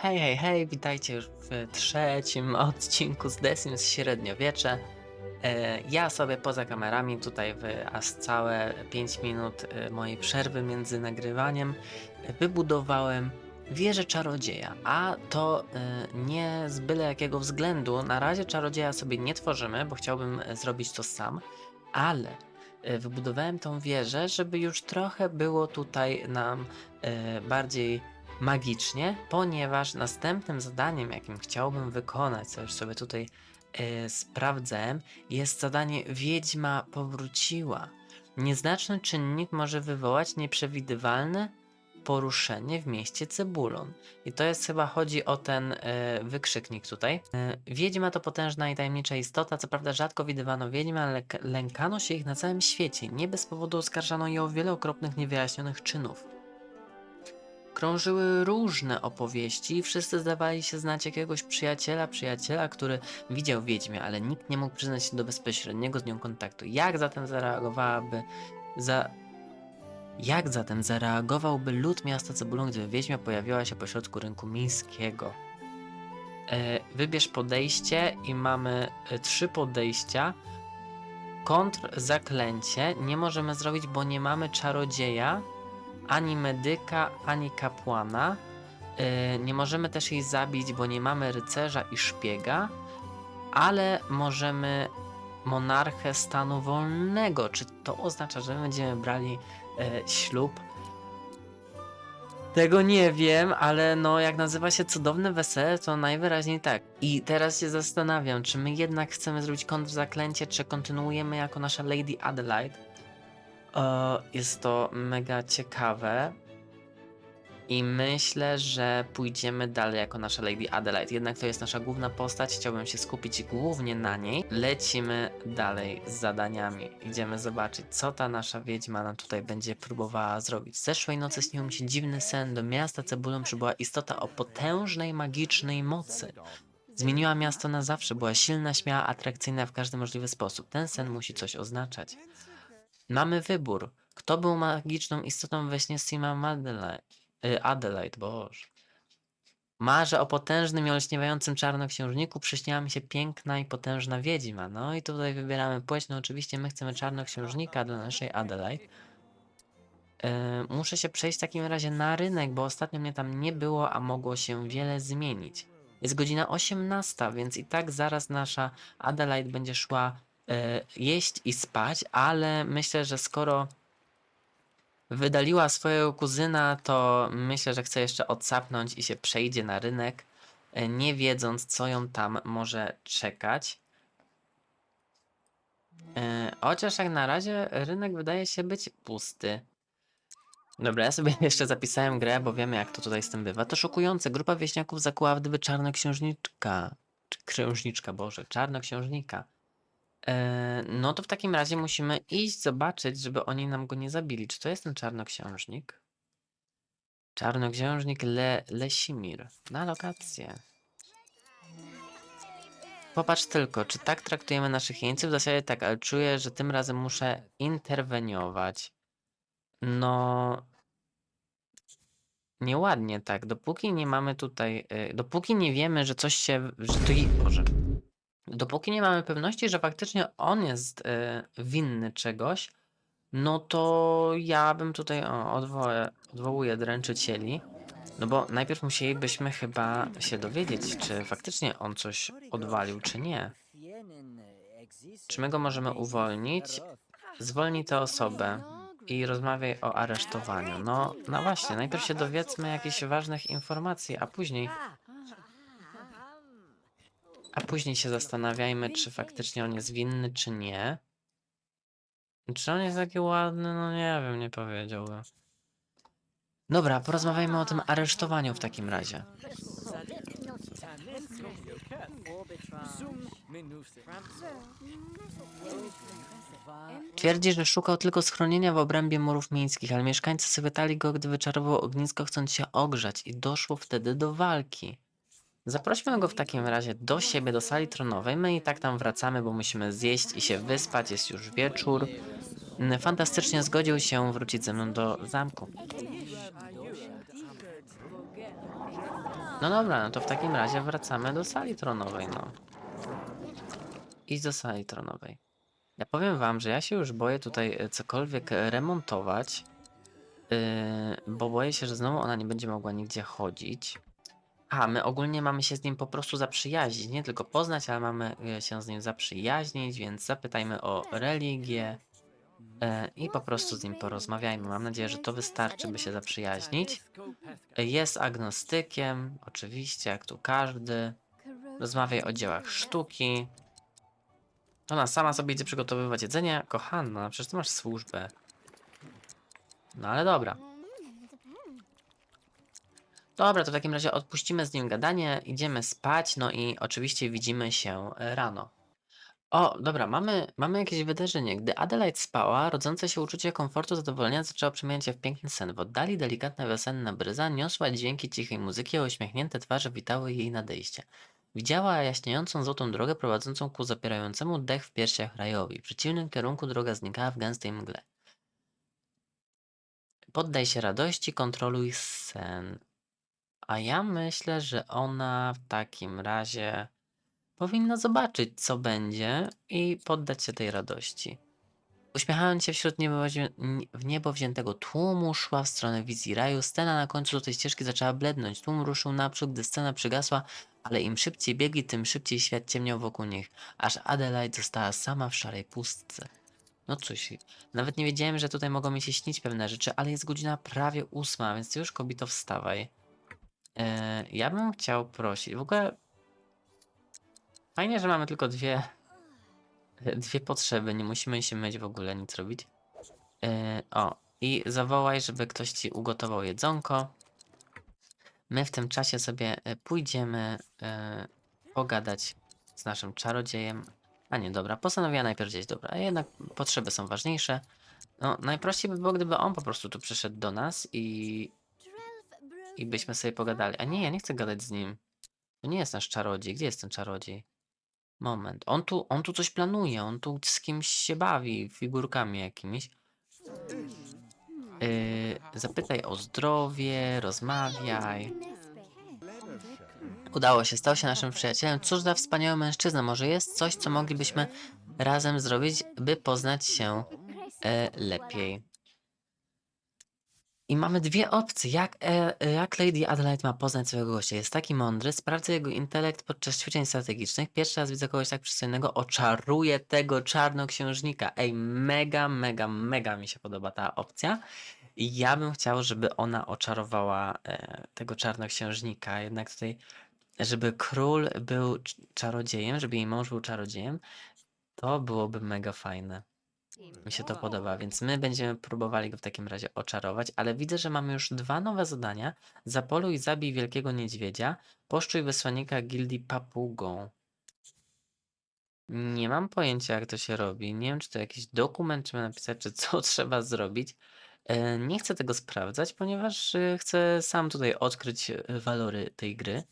Hej, hej, hej, witajcie już w trzecim odcinku z The Sims Średniowiecze. E, ja sobie poza kamerami tutaj w aż całe 5 minut e, mojej przerwy między nagrywaniem e, wybudowałem wieżę czarodzieja, a to nie z byle jakiego względu. Na razie czarodzieja sobie nie tworzymy, bo chciałbym zrobić to sam, ale wybudowałem tą wieżę, żeby już trochę było tutaj nam bardziej magicznie, ponieważ następnym zadaniem, jakim chciałbym wykonać, co już sobie tutaj sprawdzałem, jest zadanie Wiedźma powróciła. Nieznaczny czynnik może wywołać nieprzewidywalne poruszenie w mieście Cebulon. I to jest chyba chodzi o ten e, wykrzyknik tutaj. E, wiedźma to potężna i tajemnicza istota, co prawda rzadko widywano wiedźmy, ale lękano się ich na całym świecie. Nie bez powodu oskarżano je o wiele okropnych, niewyjaśnionych czynów. Krążyły różne opowieści i wszyscy zdawali się znać jakiegoś przyjaciela, przyjaciela, który widział wiedźmę, ale nikt nie mógł przyznać się do bezpośredniego z nią kontaktu. Jak zatem zareagowałaby za... Jak zatem zareagowałby lud miasta Cebulon, gdyby wiedźma pojawiła się pośrodku rynku miejskiego? E, wybierz podejście i mamy e, trzy podejścia. Kontr zaklęcie nie możemy zrobić, bo nie mamy czarodzieja ani medyka, ani kapłana. Yy, nie możemy też jej zabić, bo nie mamy rycerza i szpiega, ale możemy monarchę stanu wolnego. Czy to oznacza, że my będziemy brali e, ślub? Tego nie wiem, ale no jak nazywa się cudowne wesele, to najwyraźniej tak. I teraz się zastanawiam, czy my jednak chcemy zrobić kontrzaklęcie, czy kontynuujemy jako nasza Lady Adelaide. Jest to mega ciekawe. I myślę, że pójdziemy dalej jako nasza Lady Adelaide. Jednak to jest nasza główna postać, chciałbym się skupić głównie na niej. Lecimy dalej z zadaniami. Idziemy zobaczyć, co ta nasza wiedźma nam tutaj będzie próbowała zrobić. Zeszłej nocy śnił mi się dziwny sen. Do miasta cebulą przybyła istota o potężnej, magicznej mocy. Zmieniła miasto na zawsze, była silna, śmiała, atrakcyjna w każdy możliwy sposób. Ten sen musi coś oznaczać. Mamy wybór. Kto był magiczną istotą we śnie Sima Madeleine? Y, Adelaide, boże. Marzę o potężnym i olśniewającym czarnoksiężniku. Przyśniła mi się piękna i potężna wiedźma. No i tutaj wybieramy płeć. No oczywiście my chcemy czarnoksiężnika dla naszej Adelaide. Yy, muszę się przejść w takim razie na rynek, bo ostatnio mnie tam nie było, a mogło się wiele zmienić. Jest godzina 18, więc i tak zaraz nasza Adelaide będzie szła jeść i spać, ale myślę, że skoro wydaliła swojego kuzyna, to myślę, że chce jeszcze odsapnąć i się przejdzie na rynek, e, nie wiedząc, co ją tam może czekać. E, Chociaż jak na razie rynek wydaje się być pusty. Dobra, ja sobie jeszcze zapisałem grę, bo wiemy jak to tutaj z tym bywa. To szokujące. Grupa wieśniaków zakuła w gdyby czarnoksiężniczka. Czy księżniczka, Boże, czarnoksiężnika. E, no to w takim razie musimy iść zobaczyć, żeby oni nam go nie zabili. Czy to jest ten czarnoksiężnik? Czarnoksiężnik Le Lesimir. Na lokację. Popatrz tylko, czy tak traktujemy naszych jeńców? W zasadzie tak, ale czuję, że tym razem muszę interweniować. No. Nieładnie tak. Dopóki nie mamy tutaj. y, Dopóki nie wiemy, że coś się. Że i- Boże. Dopóki nie mamy pewności, że faktycznie on jest y, winny czegoś, no to ja bym tutaj o, odwołę, odwołuję dręczycieli. No bo najpierw musielibyśmy chyba się dowiedzieć, czy faktycznie on coś odwalił, czy nie. Czy my go możemy uwolnić? Zwolnij tę osobę i rozmawiaj o aresztowaniu. No, no właśnie, najpierw się dowiedzmy jakichś ważnych informacji, a później, a później się zastanawiajmy, czy faktycznie on jest winny, czy nie. Czy on jest taki ładny? No nie wiem, nie powiedziałbym. Dobra, porozmawiajmy o tym aresztowaniu w takim razie. Twierdzi, że szukał tylko schronienia w obrębie murów miejskich, ale mieszkańcy schwytali go, gdy wyczarował ognisko, chcąc się ogrzać i doszło wtedy do walki. Zaprośmy go w takim razie do siebie, do sali tronowej. My i tak tam wracamy, bo musimy zjeść i się wyspać, jest już wieczór. Fantastycznie zgodził się wrócić ze mną do zamku. No dobra, no to w takim razie wracamy do sali tronowej, no. Idź do sali tronowej. Ja powiem wam, że ja się już boję tutaj e, cokolwiek e, remontować, yy, bo boję się, że znowu ona nie będzie mogła nigdzie chodzić. A, my ogólnie mamy się z nim po prostu zaprzyjaźnić, nie tylko poznać, ale mamy e, się z nim zaprzyjaźnić, więc zapytajmy o religię e, i po prostu z nim porozmawiajmy. Mam nadzieję, że to wystarczy, by się zaprzyjaźnić. E, Jest agnostykiem, oczywiście, jak tu każdy. Rozmawiaj o dziełach sztuki. Ona sama sobie idzie przygotowywać jedzenie. Kochana, przecież ty masz służbę. No ale dobra. Dobra, to w takim razie odpuścimy z nim gadanie, idziemy spać, no i oczywiście widzimy się e, rano. O, dobra, mamy, mamy jakieś wydarzenie. Gdy Adelaide spała, rodzące się uczucie komfortu zadowolenia zaczęło przemieniać się w piękny sen. W oddali delikatna wiosenna bryza niosła dźwięki cichej muzyki, a uśmiechnięte twarze witały jej nadejście. Widziała jaśniejącą złotą drogę prowadzącą ku zapierającemu dech w piersiach rajowi. W przeciwnym kierunku droga znikała w gęstej mgle. Poddaj się radości, kontroluj sen. A ja myślę, że ona w takim razie powinna zobaczyć, co będzie i poddać się tej radości. Uśmiechając się wśród niebo, w niebo wziętego tłumu, szła w stronę wizji raju. Scena na końcu tej ścieżki zaczęła blednąć. Tłum ruszył naprzód, gdy scena przygasła, ale im szybciej biegli, tym szybciej świat ciemniał wokół nich, aż Adelaide została sama w szarej pustce. No cóż, nawet nie wiedziałem, że tutaj mogą mi się śnić pewne rzeczy, ale jest godzina prawie ósma, więc już kobito wstawaj. E, ja bym chciał prosić, w ogóle fajnie, że mamy tylko dwie, dwie potrzeby, nie musimy się myć w ogóle, nic robić. E, o, i zawołaj, żeby ktoś ci ugotował jedzonko. My w tym czasie sobie e, pójdziemy pogadać z naszym czarodziejem. A nie, dobra, postanowiła najpierw gdzieś, dobra, jednak potrzeby są ważniejsze. No, najprościej by było, gdyby on po prostu tu przyszedł do nas i, i byśmy sobie pogadali. A nie, ja nie chcę gadać z nim. To nie jest nasz czarodziej. Gdzie jest ten czarodziej? Moment. On tu, on tu coś planuje. On tu z kimś się bawi, figurkami jakimiś. Yy, zapytaj o zdrowie, rozmawiaj. Udało się, stał się naszym przyjacielem. Cóż za wspaniały mężczyzna. Może jest coś, co moglibyśmy razem zrobić, by poznać się e, lepiej. I mamy dwie opcje. Jak, e, jak Lady Adelaide ma poznać swojego gościa? Jest taki mądry, sprawdza jego intelekt podczas ćwiczeń strategicznych. Pierwszy raz widzę kogoś tak przystojnego, oczaruje tego czarnoksiężnika. Ej, mega, mega, mega mi się podoba ta opcja. I ja bym chciał, żeby ona oczarowała e, tego czarnoksiężnika. Jednak tutaj, żeby król był cz- czarodziejem, żeby jej mąż był czarodziejem, to byłoby mega fajne. Mi się to podoba, więc my będziemy próbowali go w takim razie oczarować, ale widzę, że mamy już dwa nowe zadania. Zapoluj i zabij wielkiego niedźwiedzia, poszczuj wysłannika gildii papugą. Nie mam pojęcia, jak to się robi. Nie wiem, czy to jakiś dokument trzeba napisać, czy co trzeba zrobić. E, Nie chcę tego sprawdzać, ponieważ e, chcę sam tutaj odkryć e, walory tej gry.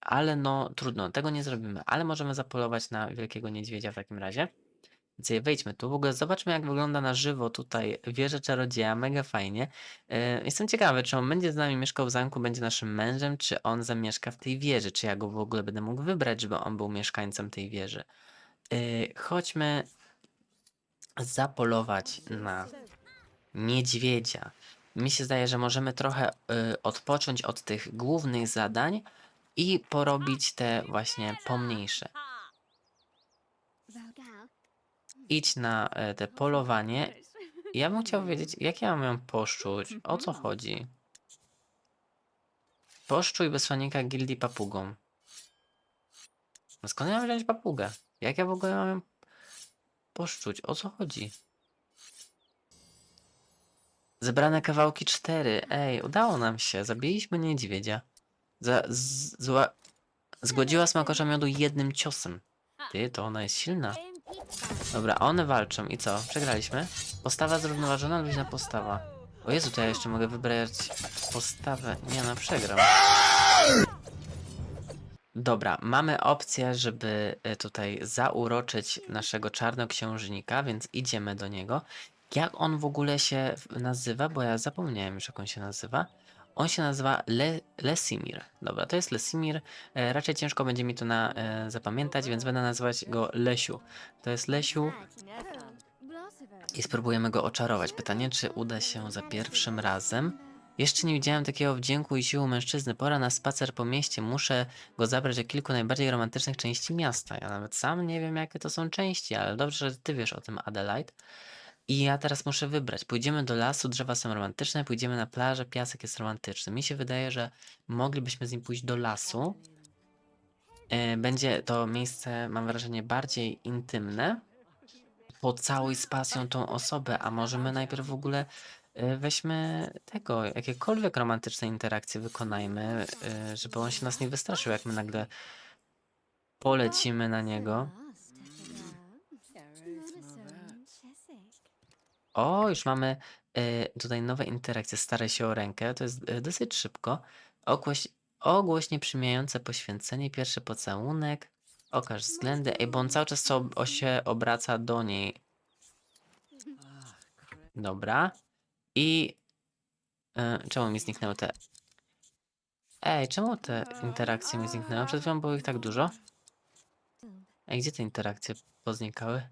Ale no, trudno, tego nie zrobimy. Ale możemy zapolować na wielkiego niedźwiedzia w takim razie. Więc wejdźmy tu. W ogóle zobaczmy, jak wygląda na żywo tutaj wieża czarodzieja. Mega fajnie. E, Jestem ciekawy, czy on będzie z nami mieszkał w zamku, będzie naszym mężem, czy on zamieszka w tej wieży, czy ja go w ogóle będę mógł wybrać, żeby on był mieszkańcem tej wieży. E, Chodźmy zapolować na niedźwiedzia. Mi się zdaje, że możemy trochę y, odpocząć od tych głównych zadań i porobić te właśnie pomniejsze. Idź na e, te polowanie. Ja bym chciał wiedzieć, jak ja mam ją poszczuć, o co chodzi. Poszczuj wysłannika gildii papugą. No skąd ja mam wziąć papugę? Jak ja w ogóle mam ją poszczuć? O co chodzi? Zebrane kawałki cztery. Ej, udało nam się. Zabiliśmy niedźwiedzia. Za, z, zła, miodu jednym ciosem. Ty, to ona jest silna. Dobra, one walczą i co? Przegraliśmy? Postawa zrównoważona, luźna postawa. O Jezu, to ja jeszcze mogę wybrać postawę. Nie no, przegram. Dobra, mamy opcję, żeby y, tutaj zauroczyć naszego czarnoksiężnika, więc idziemy do niego. Jak on w ogóle się nazywa? Bo ja zapomniałem już, jak on się nazywa. On się nazywa Le Lesimir. Dobra, to jest Lesimir. E, raczej ciężko będzie mi to na, e, zapamiętać, więc będę nazywać go Lesiu. To jest Lesiu i spróbujemy go oczarować. Pytanie, czy uda się za pierwszym razem? Jeszcze nie widziałem takiego wdzięku i siły mężczyzny. Pora na spacer po mieście. Muszę go zabrać do kilku najbardziej romantycznych części miasta. Ja nawet sam nie wiem, jakie to są części, ale dobrze, że ty wiesz o tym, Adelaide. I ja teraz muszę wybrać. Pójdziemy do lasu, drzewa są romantyczne, pójdziemy na plażę, piasek jest romantyczny. Mi się wydaje, że moglibyśmy z nim pójść do lasu. E, Będzie to miejsce, mam wrażenie, bardziej intymne. Pocałuj z pasją tą osobę, a może my najpierw w ogóle e, weźmy tego, jakiekolwiek romantyczne interakcje wykonajmy, e, żeby on się nas nie wystraszył, jak my nagle polecimy na niego. O, już mamy e, tutaj nowe interakcje. Staraj się o rękę. To jest e, dosyć szybko. Ogłoś, przymijające poświęcenie, pierwszy pocałunek. Okaż względy. Ej, bo on cały czas co o się obraca do niej. Dobra. I e, czemu mi zniknęły te. Ej, czemu te interakcje mi zniknęły? Przed chwilą było ich tak dużo. Ej, gdzie te interakcje poznikały?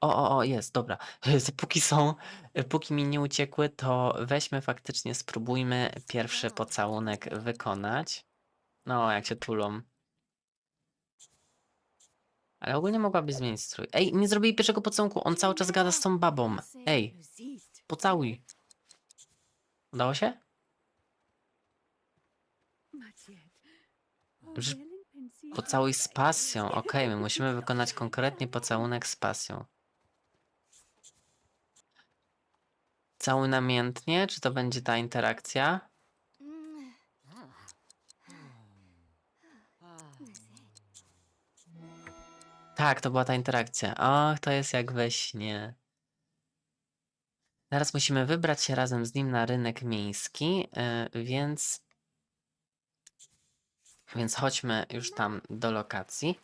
O, o, o, jest, dobra. Póki są, póki mi nie uciekły, to weźmy faktycznie, spróbujmy pierwszy pocałunek wykonać. No, jak się tulą. Ale ogólnie mogłaby zmienić strój. Ej, nie zrobili pierwszego pocałunku, on cały czas gada z tą babą. Ej, pocałuj. Udało się? Że- Pocałuj z pasją. Okej, my musimy wykonać konkretnie pocałunek z pasją. Całuj namiętnie, czy to będzie ta interakcja? Tak, to była ta interakcja. Och, to jest jak we śnie. Teraz musimy wybrać się razem z nim na rynek miejski, yy, więc. Więc chodźmy już tam do lokacji.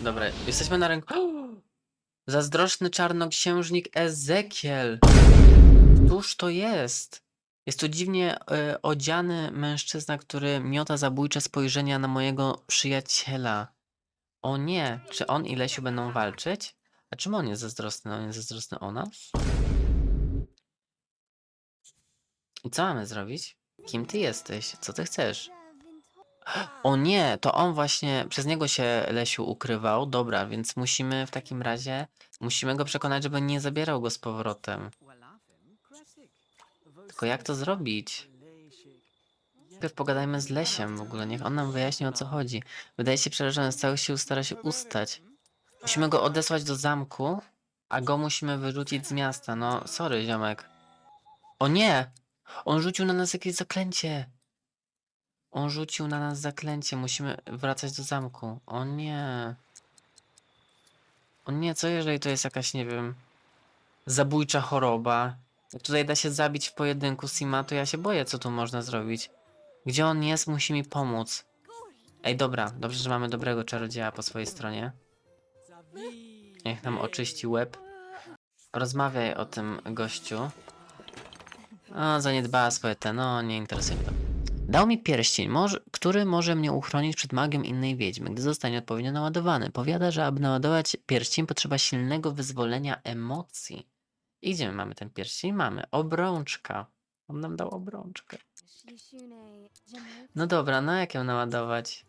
Dobra, jesteśmy na rynku. Zazdrosny czarnoksiężnik Ezekiel. Któż to jest? Jest to dziwnie e, odziany mężczyzna, który miota zabójcze spojrzenia na mojego przyjaciela. O nie, czy on i Lesiu będą walczyć? A czemu on jest zazdrosny? On jest zazdrosny o nas? I co mamy zrobić? Kim ty jesteś? Co ty chcesz? O nie, to on właśnie, przez niego się Lesiu ukrywał. Dobra, więc musimy w takim razie, musimy go przekonać, żeby nie zabierał go z powrotem. Tylko jak to zrobić? Najpierw pogadajmy z Lesiem w ogóle, niech on nam wyjaśni o co chodzi. Wydaje się przerażony, z całych sił stara się ustać. Musimy go odesłać do zamku, a go musimy wyrzucić z miasta. No, sorry, ziomek. O nie! On rzucił na nas jakieś zaklęcie. On rzucił na nas zaklęcie. Musimy wracać do zamku. O nie. O nie, co jeżeli to jest jakaś, nie wiem, zabójcza choroba? Jak tutaj da się zabić w pojedynku Sima, to ja się boję, co tu można zrobić. Gdzie on jest, musi mi pomóc. Ej, dobra, dobrze, że mamy dobrego czarodzieja po swojej stronie. Niech nam oczyści łeb. Rozmawiaj o tym gościu. O, zaniedbała swoje te, no nie interesuje mnie to. Dał mi pierścień, może, który może mnie uchronić przed magią innej wiedźmy, gdy zostanie odpowiednio naładowany. Powiada, że aby naładować pierścień potrzeba silnego wyzwolenia emocji. I gdzie my mamy ten pierścień? Mamy obrączka. On nam dał obrączkę. No dobra, no jak ją naładować?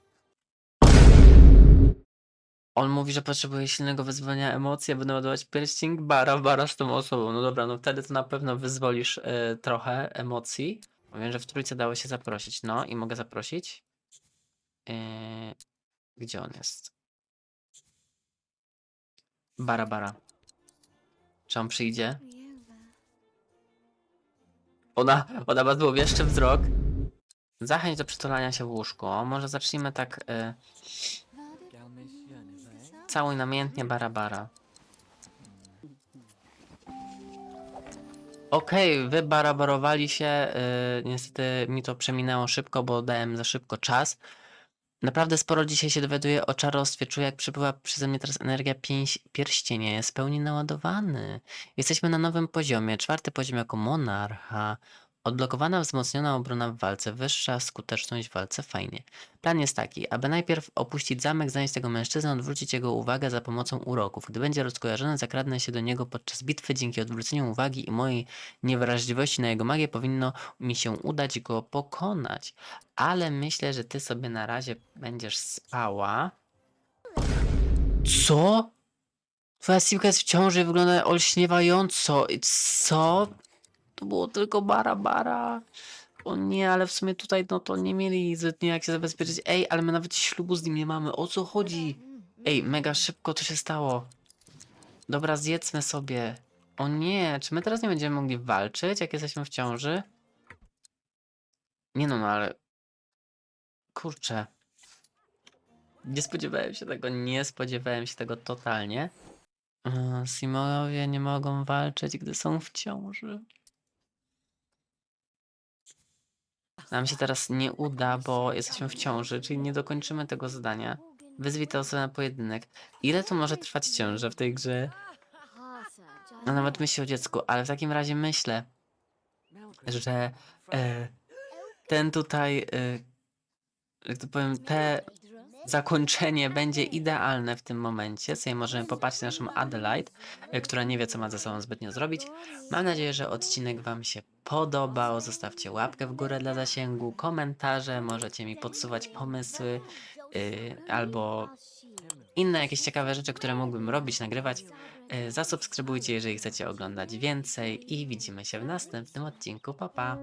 On mówi, że potrzebuje silnego wyzwolenia emocji, aby naładować pierścień bara w bara z tą osobą. No dobra, no wtedy to na pewno wyzwolisz y, trochę emocji. Wiem, że w trójce dało się zaprosić. No i mogę zaprosić. Yy, gdzie on jest? Bara, bara. Czy on przyjdzie? Ona, ona ma złowieszczy wzrok. Zachęć do przytulania się w łóżku. O, może zacznijmy tak y, całuj namiętnie bara, bara. Okej, wy barabarowali się. Yy, niestety mi to przeminęło szybko, bo dałem za szybko czas. Naprawdę sporo dzisiaj się dowiaduję o czarostwie. Czuję, jak przybyła przeze mnie teraz energia pięć pierścienia. Jest w pełni naładowany. Jesteśmy na nowym poziomie. Czwarty poziom jako monarcha. Odblokowana wzmocniona obrona w walce, wyższa skuteczność w walce, fajnie. Plan jest taki, aby najpierw opuścić zamek, zająć tego mężczyznę, odwrócić jego uwagę za pomocą uroków. Gdy będzie rozkojarzony, zakradnę się do niego podczas bitwy. Dzięki odwróceniu uwagi i mojej niewrażliwości na jego magię powinno mi się udać go pokonać. Ale myślę, że ty sobie na razie będziesz spała. Co? Twoja Simka jest w ciąży wygląda olśniewająco. Co? To było tylko bara bara. O nie, ale w sumie tutaj no to nie mieli zbytnio jak się zabezpieczyć. Ej, ale my nawet ślubu z nim nie mamy. O co chodzi? Ej, mega szybko to się stało. Dobra, zjedzmy sobie. O nie, czy my teraz nie będziemy mogli walczyć, jak jesteśmy w ciąży? Nie no, no ale... Kurczę. Nie spodziewałem się tego, nie spodziewałem się tego totalnie. Yy, Simonowie nie mogą walczyć, gdy są w ciąży. Nam się teraz nie uda, bo jesteśmy w ciąży, czyli nie dokończymy tego zadania. Wyzwij tę osobę na pojedynek. Ile to może trwać ciąża w tej grze? No nawet myśli o dziecku, ale w takim razie myślę, że e, ten tutaj, e, jak to powiem, te zakończenie będzie idealne w tym momencie. Sobie możemy popatrzeć na naszą Adelaide, e, która nie wie, co ma ze sobą zbytnio zrobić. Mam nadzieję, że odcinek Wam się podobał. Zostawcie łapkę w górę dla zasięgu, komentarze, możecie mi podsuwać pomysły y, albo inne jakieś ciekawe rzeczy, które mógłbym robić, nagrywać. Y, zasubskrybujcie, jeżeli chcecie oglądać więcej i widzimy się w następnym odcinku. Pa, pa!